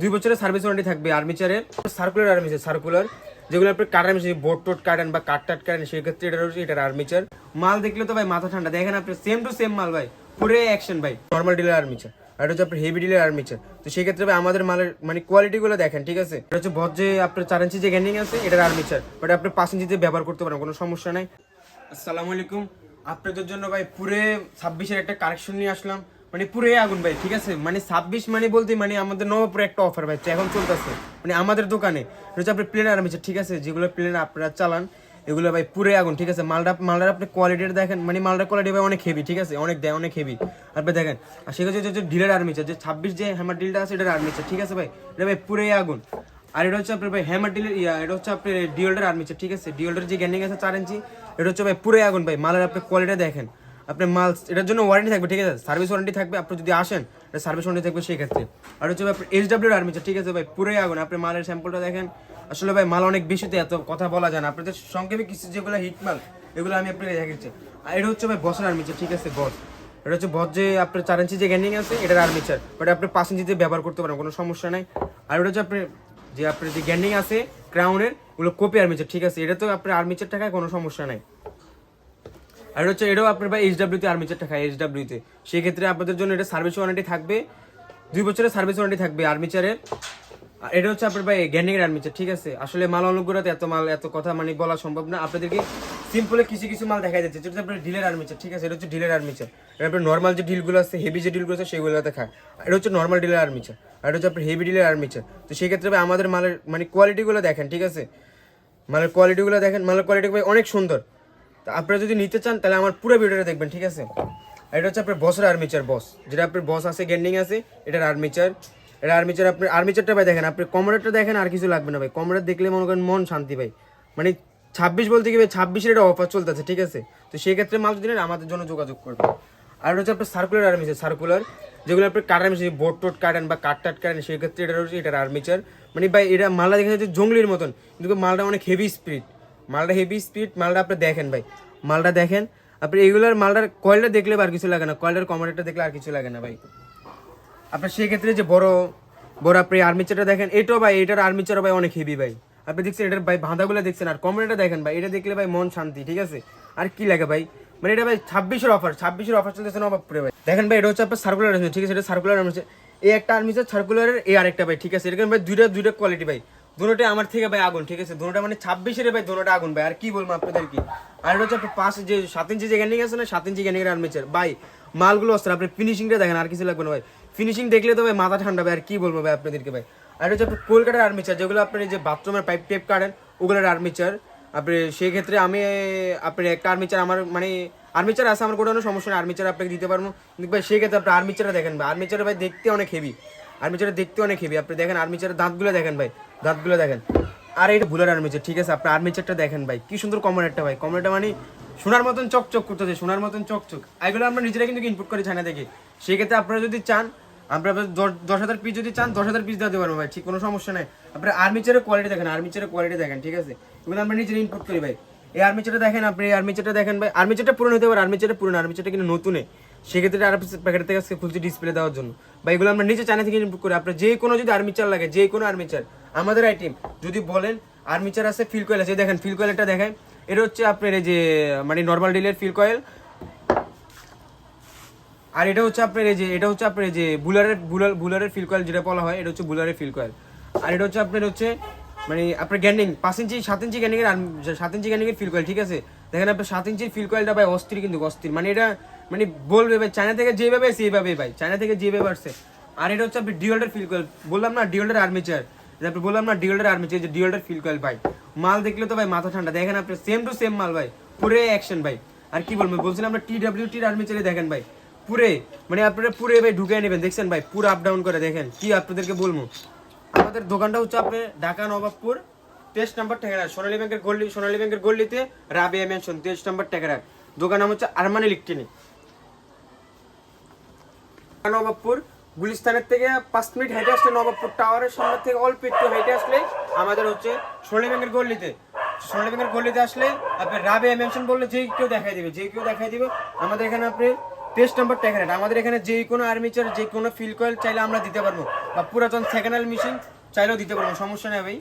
দুই বছরের service warranty থাকবে আর্মিচারের সার্কুলার আর্মিচার সার্কুলার যেগুলো আপনি কাটার মেশিন বোর্ড টোট কাটেন বা কাট টাট কাটেন সেক্ষেত্রে এটা রয়েছে এটার আর্মিচার মাল দেখলে তো ভাই মাথা ঠান্ডা দেখেন আপনি সেম টু সেম মাল ভাই পুরো অ্যাকশন ভাই নর্মাল ডিলার আর্মিচার আর এটা হচ্ছে আপনার হেভি ডিলার আর্মিচার তো সেই ক্ষেত্রে ভাই আমাদের মালের মানে কোয়ালিটি গুলো দেখেন ঠিক আছে? এটা হচ্ছে বজ আপনার চার ইঞ্চি যে গ্যান্ডিং আছে এটার আর্মিচার বাট আপনি পাঁচ ইঞ্চিতে ব্যবহার করতে পারেন কোনো সমস্যা নাই। আসসালামু আলাইকুম। আপনাদের জন্য ভাই পুরে ছাব্বিশের একটা কারেকশন নিয়ে আসলাম। মানে পুরে আগুন ভাই, ঠিক আছে? মানে ছাব্বিশ মানে বলতে মানে আমাদের নবপুরে একটা অফার ভাই এখন চলতেছে। মানে আমাদের দোকানে হচ্ছে আপনার প্লেন আর্মিচার ঠিক আছে? যেগুলো প্লেন আপনারা চালান, এগুলো ভাই পুরে আগুন, ঠিক আছে? মালটা, মালটার আপনি কোয়ালিটিটা দেখেন মানে মালটার কোয়ালিটি ভাই অনেক হেভি ঠিক আছে? অনেক দেয়, অনেক হেভি আপনি দেখেন, আর সেক্ষেত্রে হচ্ছে ডিলের আর্মিচার যে ছাব্বিশ যে হ্যামার ডিলটা আছে, এটার আর্মিচার ঠিক আছে ভাই? এটা ভাই পুরে আগুন। আর এটা হচ্ছে আপনার ভাই হ্যামার ডিলের ইয়া, এটা হচ্ছে আপনার ডিওল্ডার আর্মিচার ঠিক আছে? ডিওল্ডার যে গ্যান্ডিং আছে চার ইঞ্চি এটা হচ্ছে ভাই পুরে আগুন ভাই, মালের আপনি কোয়ালিটি দেখেন। আপনার মাল এটার জন্য ওয়ারেন্টি থাকবে, ঠিক আছে? সার্ভিস ওয়ারেন্টি থাকবে, আপনি যদি আসেন, এটা সার্ভিস ওয়ারেন্টি থাকবে সেই ক্ষেত্রে আর হচ্ছে ভাই এইচ ডাব্লিউর আর্মিচার ঠিক আছে ভাই, পুরোই আগুন। আপনি মালের স্যাম্পলটা দেখেন। আসলে ভাই, মাল অনেক বেশিতে এত কথা বলা যায় না। আপনাদের সংক্ষেপে কিছু যেগুলো হিট মাল এগুলো আমি আপনাকে দেখাচ্ছি আর এটা হচ্ছে ভাই বসের আর্মিচার ঠিক আছে বস এটা হচ্ছে বস যে আপনার চার ইঞ্চি যে গ্যান্ডিং আছে, এটার আর্মিচার বাট আপনি পাঁচ ইঞ্চিতে ব্যবহার করতে পারেন, কোনো সমস্যা নাই। আর এটা হচ্ছে আপনার, যে আপনার যে গ্যান্ডিং আছে ক্রাউনের ওগুলো কপি আর্মিচার ঠিক আছে? এটা তো আপনার আর্মিচার টাকায় কোনো সমস্যা নাই। আর হচ্ছে, এটাও আপনার ভাই এইচডাব্লিউতে আর্মিচারটা খায় সেই ক্ষেত্রে আপনাদের জন্য এটা সার্ভিস ওয়ারেন্টি থাকবে, দুই বছরের সার্ভিস ওয়ারেন্টি থাকবে আর্মিচারের আর এটা হচ্ছে আপনার ভাই গ্যান্ডিং আর্মিচার ঠিক আছে? আসলে মাল অনুগ্রহতে এত মাল, এত কথা মানে বলা সম্ভব না। আপনাদেরকে সিম্পলে কিছু কিছু মাল দেখা যাচ্ছে যেটা আপনার ডিলের আর্মিচার ঠিক আছে? এটা হচ্ছে ডিলের আর্মিচার এটা আপনার নর্মাল যে ডিলগুলো আছে হেভি যে ডিলগুলো আছে, সেগুলোতে খায়। এটা হচ্ছে নর্মাল ডিলের আর্মিচার আর এটা হচ্ছে আপনার হেভি ডিলের আর্মিচার তো সেই ক্ষেত্রে ভাই আমাদের মালের মানে কোয়ালিটিগুলো দেখেন, ঠিক আছে? মালের কোয়ালিটিগুলো দেখেন। মালের কোয়ালিটি ভাই অনেক সুন্দর। তা আপনারা যদি নিতে চান, তাহলে আমার পুরো ভিডিওটা দেখবেন, ঠিক আছে? আর এটা হচ্ছে আপনার বসের আর্মিচার বস যেটা আপনার বস আছে গ্যান্ডিং আছে, এটার আর্মিচার এটা আর্মিচার আপনার আর্মিচারটা ভাই দেখেন, আপনি কমরেটটা দেখেন, আর কিছু লাগবে না ভাই। কমরেট দেখলে মনে করেন মন শান্তি ভাই। মানে ছাব্বিশ বলতে কি ভাই, ছাব্বিশের এটা অফার চলতেছে, ঠিক আছে? তো সেই ক্ষেত্রে মাল যদি আমাদের জন্য যোগাযোগ করবে আর হচ্ছে আপনার সার্কুলার আর্মিচার সার্কুলার যেগুলো আপনি কাটার মেশিন বোর্ড টোট কাটেন বা কাট টাট কাটেন সেই ক্ষেত্রে এটা রয়েছে, এটার আর্মিচার মানে ভাই, এটা মালটা দেখা যাচ্ছে জঙ্গলির মতন। কিন্তু মালটা অনেক হেভি স্পিড মালটা হেভি স্পিড মালটা আপনি দেখেন ভাই। মালটা দেখেন, আপনি এগুলোর মালটার কয়েলটা দেখলে আর কিছু লাগে না। কয়েলটার কমারেটটা দেখলে আর কিছু লাগে না ভাই। আপনার সেক্ষেত্রে যে বড় বড় আপনি আর্মিচারটা দেখেন, এটাও ভাই, এটার আর্মিচারও ভাই অনেক হেভি ভাই। আপনি দেখছেন, এটার ভাই বাঁধাগুলো দেখছেন, আর কমেন্টটা দেখেন ভাই, এটা দেখলে ভাই মন শান্তি, ঠিক আছে? আর কি লাগে ভাই? মানে এটা ভাই ছাব্বিশের অফার ছাব্বিশের অফার চলতেছে না অভাব ভাই। দেখেন ভাই, এটা হচ্ছে আপনার সার্কুলার ঠিক আছে? এটা সার্কুলার এই একটা আর্মিচার সার্কুলারের এই আরেকটা ভাই, ঠিক আছে? এরকম ভাই দুইটা দুইটা কোয়ালিটি ভাই। দুটোটা আমার থেকে ভাই আগুন, ঠিক আছে? দুটোটা মানে ছাব্বিশের ভাই দুটোটা আগুন ভাই, আর কি বলব আপনাদের কি আর এটা হচ্ছে পাঁচ, যে সাত ইঞ্চি যে গ্যান্ডিং আছে না, সাত ইঞ্চি গ্যান্ডিং আর্মিচার ভাই, মালগুলো অস্ত্র, আপনি ফিনিশিংটা দেখেন, আর কিছু লাগবে না ভাই। ফিনিশিং দেখলে তো ভাই মাথা ঠান্ডা ভাই, আর কি বলব ভাই আপনাদেরকে ভাই? আর হচ্ছে কলকাতার আর্মিচার যেগুলো আপনার এই যে বাথরুমের পাইপ টেপ কাটেন, ওগুলোর আর্মিচার আপনি সেই ক্ষেত্রে আমি, আপনি একটা আর্মিচার আমার মানে আর্মিচার আছে, আমার কোনো সমস্যা নেই আর্মিচার আপনাকে দিতে পারব। কিন্তু ভাই সেই ক্ষেত্রে আপনি আর্মিচারটা দেখেন ভাই আর্মিচার ভাই দেখতে অনেক হেভি আর্মিচারটা দেখতে অনেক হেভি আপনি দেখেন আর্মিচারের দাঁতগুলো দেখেন ভাই। দাঁতগুলো দেখেন। আর, এটা ভুলার আর্মিচার ঠিক আছে? আপনি আর্মিচারটা দেখেন ভাই, কি সুন্দর কমরেটটা ভাই। কমরেটটা মানে সোনার মতন চকচক করতেছে, সোনার মতন চকচক। এগুলো আমরা নিজেরা কিন্তু ইনপুট করি চায়না থেকে। সেক্ষেত্রে আপনারা যদি চান, আমরা আপনার দশ- হাজার পিস যদি চান, দশ হাজার পিস দিতে পারব ভাই, ঠিক কোনো সমস্যা নাই। আপনার আর্মিচারের কোয়ালিটি দেখেন আর্মিচারের কোয়ালিটি দেখেন, ঠিক আছে? এগুলো আমরা নিজেরা ইনপুট করি ভাই। এই আর্মিচারটা দেখেন আপনি, এই আর্মিচারটা দেখেন ভাই। আর্মিচারটা পুরনো হতে পারে আর্মিচারটা পুরনো আর্মিচারটা কিন্তু নতুনে। সেক্ষেত্রে আর প্যাকেট থেকে আজকে খুলছি ডিসপ্লে দেওয়ার জন্য। বা এগুলো আমরা নিজে চায়না থেকে ইনপুট করি। আপনার যে কোনো যদি আর্মিচার লাগে, যে কোনো আর্মিচার আমাদের আইটেম যদি বলেন আর্মিচার আছে ফিল কয়েল আছে। দেখেন ফিল কয়েলটা দেখেন। এটা হচ্ছে আপনার এই যে মানে নর্মাল ডিলের ফিল কয়েল আর এটা হচ্ছে আপনার এই যে, এটা হচ্ছে আপনার এই যে বুলারের বুলার বুলারের ফিল কয়েল যেটা বলা হয়, এটা হচ্ছে বুলারের ফিল কয়েল আর এটা হচ্ছে আপনার হচ্ছে মানে আপনার গ্যান্ডিং পাঁচ ইঞ্চি, সাত ইঞ্চি গ্যান্ডিং এর আর্ম- সাত ইঞ্চি গ্যান্ডিং এর ফিল কয়েল ঠিক আছে? দেখেন আপনার সাত ইঞ্চির ফিল কয়েলটা ভাই অস্থির কিন্তু অস্থির। মানে এটা মানে বলবে ভাই চায়না থেকে যেভাবে সেইভাবে ভাই চায়না থেকে যেভাবে আসছে। আর এটা হচ্ছে আপনি ডিওল্ডের ফিল কয়েল বললাম না ডিওল্ডার আর্মিচার আপনি বললাম না ডিওল্ডার আর্মিচার যে ডিওল্ডার ফিল কয়েল ভাই। মাল দেখলে তো ভাই মাথা ঠান্ডা। দেখেন আপনি সেম টু সেম মাল ভাই। পুরে অ্যাকশন ভাই। আর কি বলব, বলছিলাম আমরা টি ডাব্লিউ টির আর্মি আর্মিচারে দেখেন ভাই। পুরে মানে আপনারা পুরে ভাই ঢুকে নেবেন, দেখছেন ভাই? পুরো আপ ডাউন করে দেখেন। কি আপনাদেরকে বলব? আমাদের দোকানটা হচ্ছে আপনার ঢাকা নবাবপুর, তেইশ নাম্বার টেকেরার সোনালী ব্যাংকের গল্লি সোনালী ব্যাংকের গল্লিতে রাবিয়া মেনশন তেইশ নাম্বার টেকেরার দোকান নাম হচ্ছে আরমান ইলেকট্রনিক। নবাবপুর গুলিস্তানের থেকে পাঁচ মিনিট হেঁটে আসলে নবাবপুর টাওয়ারের সামনে থেকে অল্প একটু হেঁটে আসলে আমাদের হচ্ছে সোলে ব্যাংকের গল্লিতে সোলে ব্যাংকের গল্লিতে আসলে আপনি রাবে মেনশন বললে যে কেউ দেখাই দেবে, যে কেউ দেখাই দিবে। আমাদের এখানে আপনি পেজ নাম্বারটা এখানে আমাদের এখানে যে কোনো আর্মিচার যে কোনো ফিল কয়েল চাইলে আমরা দিতে পারব। বা পুরাতন সেকেন্ড হ্যান্ড মেশিন চাইলেও দিতে পারব, সমস্যা নেই ভাই।